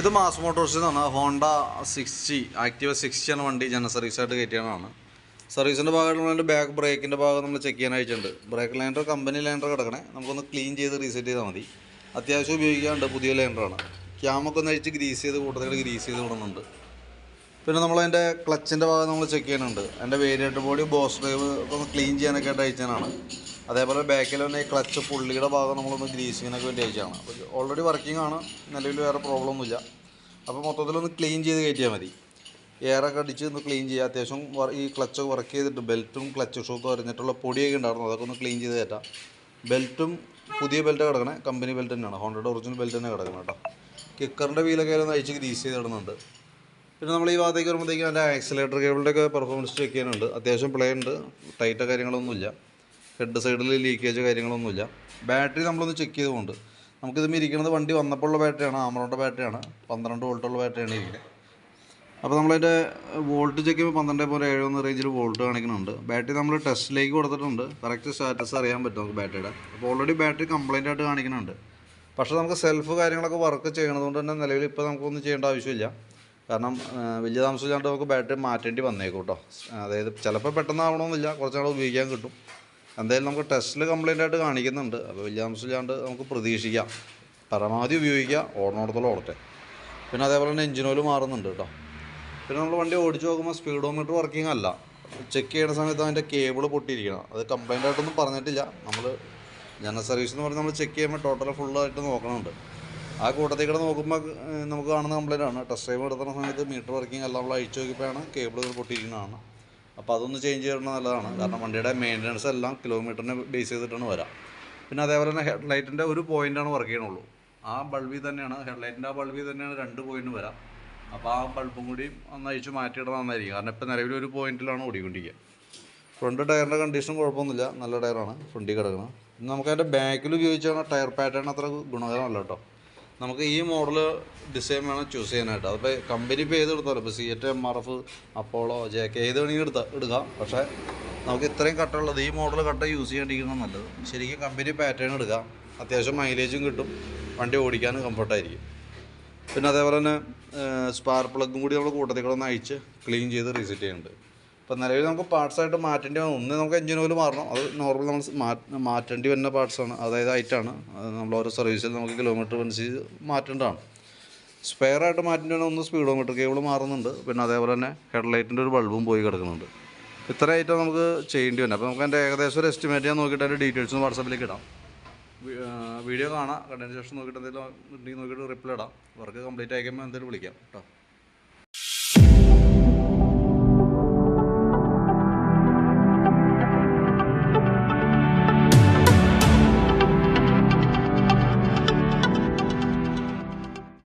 ഇത് മാസ് മോട്ടോഴ്സിൽ നിന്നാണ് Honda sixty Activa sixty എന്ന വണ്ടി ജന സർവീസായിട്ട് കയറ്റിയതാണ്. സർവീസിന്റെ ഭാഗമായിട്ട് ബാക്ക് ബ്രേക്കിന്റെ ഭാഗം നമ്മൾ ചെക്ക് ചെയ്യാൻ അയച്ചിട്ടുണ്ട്. ബ്രേക്ക് ലൈൻഡർ കമ്പനി ലൈൻഡർ കിടക്കണേ. നമുക്കൊന്ന് ക്ലീൻ ചെയ്ത് റീസെറ്റ് ചെയ്താൽ മതി. അത്യാവശ്യം ഉപയോഗിക്കാണ്ട് പുതിയ ലൈൻഡറാണ് ക്യാമൊക്കെ ഒന്ന് അഴിച്ച് ഗ്രീസ് ചെയ്ത് കൂട്ടത്തിൽ ഗ്രീസ് ചെയ്ത് വിടുന്നുണ്ട്. പിന്നെ നമ്മൾ അതിന്റെ ക്ലച്ചിന്റെ ഭാഗം നമ്മൾ ചെക്ക് ചെയ്യുന്നുണ്ട്. അതിന്റെ വേരിയേറ്റർ ബോഡി ബോസ് ഡ്രൈവ് ഒക്കെ ഒന്ന് ക്ലീൻ ചെയ്യാനൊക്കെ ആയിട്ട് അയച്ചതാണ്. അതേപോലെ ബാക്കിൽ തന്നെ ഈ ക്ലച്ച് പുള്ളിയുടെ ഭാഗം നമ്മളൊന്ന് ഗ്രീസിങ്ങിനൊക്കെ വേണ്ടി അയച്ചാണ് ഓൾറെഡി വർക്കിംഗ് ആണ്. നിലവിൽ വേറെ പ്രോബ്ലം ഒന്നുമില്ല. അപ്പോൾ മൊത്തത്തിലൊന്ന് ക്ലീൻ ചെയ്ത് കയറ്റിയാൽ മതി. എയറൊക്കെ അടിച്ച് ഒന്ന് ക്ലീൻ ചെയ്യുക അത്യാവശ്യം ഈ ക്ലച്ച് വർക്ക് ചെയ്തിട്ട് ബെൽറ്റും ക്ലച്ച് ഷൂക്കും അറിഞ്ഞിട്ടുള്ള പൊടിയൊക്കെ ഉണ്ടായിരുന്നു. അതൊക്കെ ഒന്ന് ക്ലീൻ ചെയ്ത് കയറ്റാം. ബെൽറ്റും പുതിയ ബെൽറ്റ് കിടക്കണേ. കമ്പനി ബെൽറ്റ് തന്നെയാണ്. ഹോണ്ടയുടെ ഒറിജിനൽ ബെൽറ്റ് തന്നെ കിടക്കണം കേട്ടോ. കിക്കറിന്റെ വീലൊക്കെ ഒന്ന് അയച്ച് ഗ്രീസ് ചെയ്ത് പിന്നെ നമ്മൾ ഈ ഭാഗത്തേക്ക് വരുമ്പോഴത്തേക്കും അതിന്റെ ആക്സിലേറ്റർ കേബിളിന്റെ ഒക്കെ പെർഫോമൻസ് ചെക്ക് ചെയ്യാനുണ്ട്. അത്യാവശ്യം പ്ലേ ഉണ്ട്. ടൈറ്റോ കാര്യങ്ങളൊന്നുമില്ല. ഹെഡ് സൈഡിൽ ലീക്കേജ് കാര്യങ്ങളൊന്നുമില്ല. ബാറ്ററി നമ്മളൊന്ന് ചെക്ക് ചെയ്തുകൊണ്ട്. നമുക്കിത് ഇരിക്കുന്നത് വണ്ടി വന്നപ്പോഴുള്ള ബാറ്ററിയാണ് ആമറോണ്ട ബാറ്ററിയാണ് പന്ത്രണ്ട് വോൾട്ടുള്ള ബാറ്ററിയാണ് ഇരിക്കുന്നത്. അപ്പോൾ നമ്മളതിന്റെ വോൾട്ട് ചെക്ക് ചെയ്യുമ്പോൾ പന്ത്രണ്ട് പോയിന്റ് ഏഴ് ഒന്ന് റേഞ്ചിൽ വോൾട്ട് കാണിക്കുന്നുണ്ട്. ബാറ്ററി നമ്മൾ ടെസ്റ്റിലേക്ക് കൊടുത്തിട്ടുണ്ട്. കറക്റ്റ് സ്റ്റാറ്റസ് അറിയാൻ പറ്റും നമുക്ക് ബാറ്ററിയുടെ അപ്പോൾ ഓൾറെഡി ബാറ്ററി കംപ്ലൈന്റ് ആയിട്ട് കാണിക്കുന്നുണ്ട്. പക്ഷേ നമുക്ക് സെൽഫ് കാര്യങ്ങളൊക്കെ വർക്ക് ചെയ്യണതുകൊണ്ട് തന്നെ നിലവിൽ ഇപ്പോൾ നമുക്കൊന്നും ചെയ്യേണ്ട ആവശ്യമില്ല. കാരണം വലിയ താമസം താമസമില്ലാണ്ട് നമുക്ക് ബാറ്ററി മാറ്റേണ്ടി വന്നേക്കും കേട്ടോ അതായത് ചിലപ്പോൾ പെട്ടെന്ന് ആവണമെന്നില്ല കുറച്ച് ഉപയോഗിക്കാൻ കിട്ടും. എന്തായാലും നമുക്ക് ടെസ്റ്റിൽ കംപ്ലൈന്റ് ആയിട്ട് കാണിക്കുന്നുണ്ട്. അപ്പോൾ വലിയ താമസമില്ലാണ്ട് നമുക്ക് പ്രതീക്ഷിക്കാം. പരമാവധി ഉപയോഗിക്കുക. ഓടണോടത്തോളം ഓടട്ടെ. പിന്നെ അതേപോലെ തന്നെ എഞ്ചിൻ ഓയിൽ മാറുന്നുണ്ട് കേട്ടോ. പിന്നെ നമ്മൾ വണ്ടി ഓടിച്ച് നോക്കുമ്പോൾ സ്പീഡോമീറ്റർ വർക്കിംഗ് അല്ല. ചെക്ക് ചെയ്യുന്ന സമയത്ത് അതിന്റെ കേബിൾ പൊട്ടിയിരിക്കണം. അത് കംപ്ലൈന്റ് ആയിട്ടൊന്നും പറഞ്ഞിട്ടില്ല. നമ്മൾ ജനറൽ സർവീസ് എന്ന് പറഞ്ഞാൽ നമ്മൾ ചെക്ക് ചെയ്യുമ്പോൾ ടോട്ടൽ ഫുള്ളായിട്ട് നോക്കണമുണ്ട് ആ കൂട്ടത്തിൽ കൂടെ നോക്കുമ്പോൾ നമുക്ക് കാണുന്ന കംപ്ലൈന്റ് ആണ്. ടെസ്റ്റ് ഡ്രൈവ് എടുക്കുന്ന സമയത്ത് മീറ്റർ വർക്കിംഗ് എല്ലാം നമ്മൾ അഴിച്ചു നോക്കിയപ്പോഴാണ് കേബിളുകൾ പൊട്ടിയിരിക്കുന്നതാണ്. അപ്പോൾ അതൊന്ന് ചേഞ്ച് ചെയ്യണം നല്ലതാണ്. കാരണം വണ്ടിയുടെ മെയിന്റനൻസ് എല്ലാം കിലോമീറ്ററിനെ ബേസ് ചെയ്തിട്ടാണ് വരാം. പിന്നെ അതേപോലെ തന്നെ ഹെഡ് ലൈറ്റിന്റെ ഒരു പോയിന്റാണ് വർക്ക് ചെയ്യണുള്ളൂ. ആ ബൾബിൽ തന്നെയാണ് ഹെഡ് ലൈറ്റിന്റെ ആ ബൾബിൽ തന്നെയാണ് രണ്ട് പോയിന്റ് വരാം. അപ്പോൾ ആ ബൾബും കൂടി ഒന്ന് അഴിച്ച് മാറ്റിയിടുന്നത് നന്നായിരിക്കും. കാരണം ഇപ്പോൾ നിലവിൽ ഒരു പോയിന്റിലാണ് ഓടിക്കൊണ്ടിരിക്കുക ഫ്രണ്ട് ടയറിന്റെ കണ്ടീഷൻ കുഴപ്പമൊന്നുമില്ല. നല്ല ടയറാണ് ഫ്രണ്ടിൽ കിടക്കുന്നത് ഇനി നമുക്ക് അതിന്റെ ബാക്കിൽ ഉപയോഗിച്ചാണ് ടയർ പാറ്റേൺ അത്ര ഗുണകരമല്ല കേട്ടോ. നമുക്ക് ഈ മോഡൽ ഡിസൈൻ വേണം ചൂസ് ചെയ്യാനായിട്ട്. അതിപ്പോൾ കമ്പനി ഇപ്പോൾ ഏത് എടുത്താലും ഇപ്പോൾ CEAT M R F Apollo J K ഏത് വേണമെങ്കിൽ എടുത്ത എടുക്കാം. പക്ഷേ നമുക്ക് ഇത്രയും കട്ടുള്ളത് ഈ മോഡൽ കട്ട യൂസ് ചെയ്യാണ്ടിരിക്കുന്നത് നല്ലത്. ശരിക്കും കമ്പനി പാറ്റേൺ എടുക്കാം. അത്യാവശ്യം മൈലേജും കിട്ടും. വണ്ടി ഓടിക്കാനും കംഫർട്ടായിരിക്കും പിന്നെ അതേപോലെ തന്നെ സ്പാർ പ്ലഗും കൂടി നമ്മൾ കൂട്ടത്തിൽ കൂടെ ഒന്ന് അയച്ച് ക്ലീൻ ചെയ്ത് റീസെറ്റ് ചെയ്യുന്നുണ്ട്. ഇപ്പം നിലവിൽ നമുക്ക് പാർട്സായിട്ട് മാറ്റേണ്ടി വന്നു ഒന്ന് നമുക്ക് എഞ്ചിൻ ഓയിൽ മാറണം. അത് നോർമൽ നമ്മൾ മാറ്റേണ്ടി വരുന്ന പാർട്സാണ് അതായത് ഐറ്റാണ് നമ്മൾ ഓരോ സർവീസിൽ നമുക്ക് കിലോമീറ്റർ അനുസരിച്ച് മാറ്റേണ്ടതാണ്. സ്പെയർ ആയിട്ട് മാറ്റേണ്ടി ഒന്ന് സ്പീഡോമീറ്റർ കേബിൾ മാറുന്നുണ്ട്. പിന്നെ അതേപോലെ തന്നെ ഹെഡ്ലൈറ്റിന്റെ ഒരു ബൾബും പോയി കിടക്കുന്നുണ്ട്. ഇത്ര ഐറ്റം നമുക്ക് ചെയ്യേണ്ടി വരും. അപ്പോൾ നമുക്ക് എന്റെ ഏകദേശം ഒരു എസ്റ്റിമേറ്റ് ഞാൻ നോക്കിയിട്ട് അതിന്റെ ഡീറ്റെയിൽസ് വാട്സാപ്പിലേക്ക് ഇടാം. വീഡിയോ കാണാം. കണ്ടതിന് ശേഷം നോക്കിയിട്ട് എന്തെങ്കിലും ഉണ്ടെങ്കിൽ നോക്കിയിട്ട് റിപ്ലൈ ഇടാം. വർക്ക് കംപ്ലീറ്റ് ആയിക്കുമ്പോൾ എന്തെങ്കിലും വിളിക്കാം. കേട്ടോ